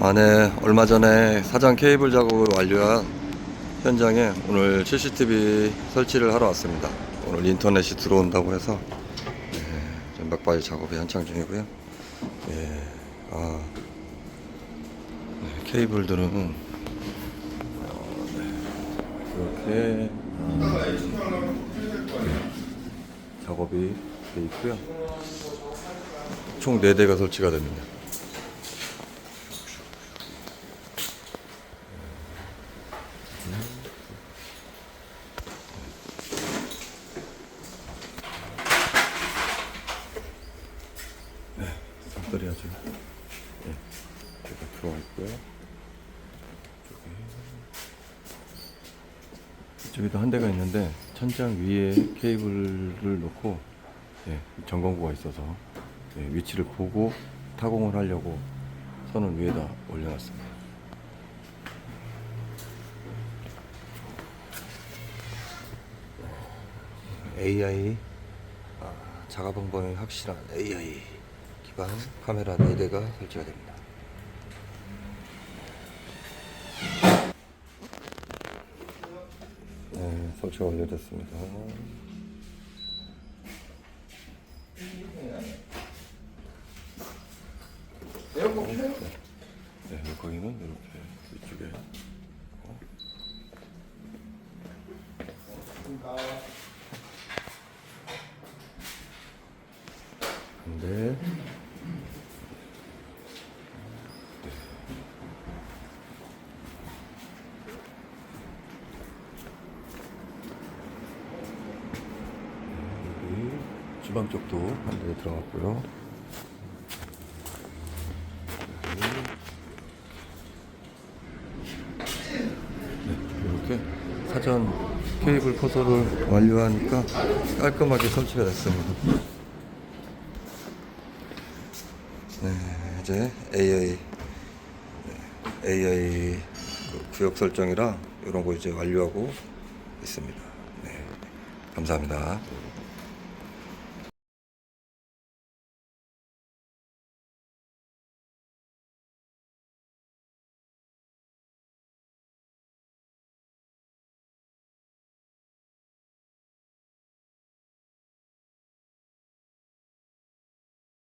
아, 네. 얼마 전에 사장 케이블 작업을 완료한 현장에 오늘 CCTV 설치를 하러 왔습니다. 오늘 인터넷이 들어온다고 해서 네, 지금 막바지 작업이 한창 중이고요. 예, 아, 네, 케이블들은 어, 네, 이렇게 작업이 돼 있고요. 총 4대가 설치가 됩니다. 아주 네, 이렇게 들어와 있고요. 이쪽에 이쪽에도 한 대가 있는데 천장 위에 케이블을 놓고 예, 점검구가 있어서 예, 위치를 보고 타공을 하려고 선을 위에다 올려놨습니다. AI 아, 자가 방범이 확실한 AI 기반 카메라 4대가 설치가 됩니다. 네, 설치가 완료됐습니다. 네, 거기는 이렇게 위쪽에 어. 근데 여기 주방 쪽도 한대 들어갔고요. 네, 사전 케이블 포소를 완료하니까 깔끔하게 설치가 됐습니다. 네, 이제 AI 네, AI 그 구역 설정이랑 이런 거 이제 완료하고 있습니다. 네, 감사합니다.